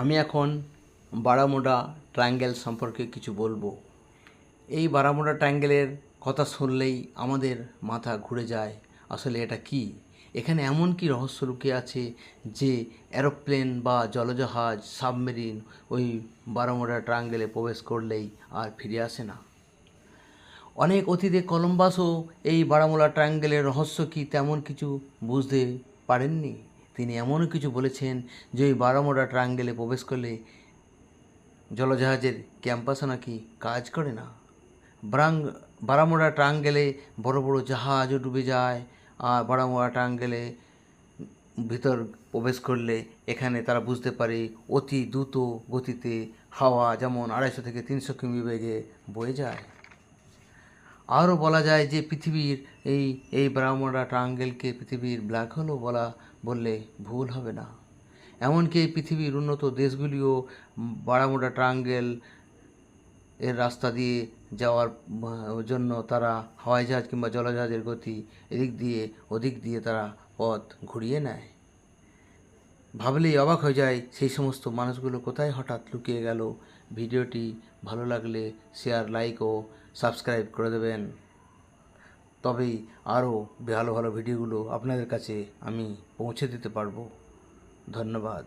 আমি এখন বারামুডা ট্রায়াঙ্গেল সম্পর্কে কিছু বলব। এই বারামুডা ট্রায়াঙ্গেলের কথা শুনলেই আমাদের মাথা ঘুরে যায়, আসলে এটা কি? এখানে এমন কি রহস্য লুকিয়ে আছে যে এরোপ্লেন বা জলজাহাজ, সাবমেরিন ওই বারামুডা ট্রায়াঙ্গেলে প্রবেশ করলেই আর ফিরে আসে না? অনেক অতীতে কলম্বাসও এই বারামুলা ট্রায়াঙ্গেলের রহস্য কি তেমন কিছু বুঝতে পারেননি? তিনি এমনও কিছু বলেছেন যে ওই বারামুডা ট্রাঙ্গেলে প্রবেশ করলে জলজাহাজের ক্যাম্পাসও নাকি কাজ করে না। বারাং বারামুডা ট্রায়াঙ্গেলে বড় বড় জাহাজও ডুবে যায়, আর বারামুডা ট্রায়াঙ্গেলে ভিতর প্রবেশ করলে এখানে তারা বুঝতে পারে অতি দ্রুত গতিতে হাওয়া যেমন আড়াইশো থেকে তিনশো কিমি বেগে বয়ে যায়। আরও বলা যায় যে পৃথিবীর এই এই ব্রাহ্মণরা ট্রাঙ্গেলকে পৃথিবীর ব্ল্যাক হোলও বলা, বললে ভুল হবে না। এমনকি পৃথিবীর উন্নত দেশগুলিও বারামুডা ট্রাঙ্গেল এর রাস্তা দিয়ে যাওয়ার জন্য তারা হাওয়াই জাহাজ কিংবা জলজাহাজের গতি এদিক দিয়ে ওদিক দিয়ে তারা পথ ঘুরিয়ে নেয়। ভাবলেই অবাক হয়ে যায় সেই সমস্ত মানুষগুলো কোথায় হঠাৎ লুকিয়ে গেল। ভিডিওটি ভালো লাগলে শেয়ার লাইক ও সাবস্ক্রাইব করে দেবেন। তবেই আরও ভালো ভালো ভিডিওগুলো আপনাদের কাছে আমি পৌঁছে দিতে পারব। ধন্যবাদ।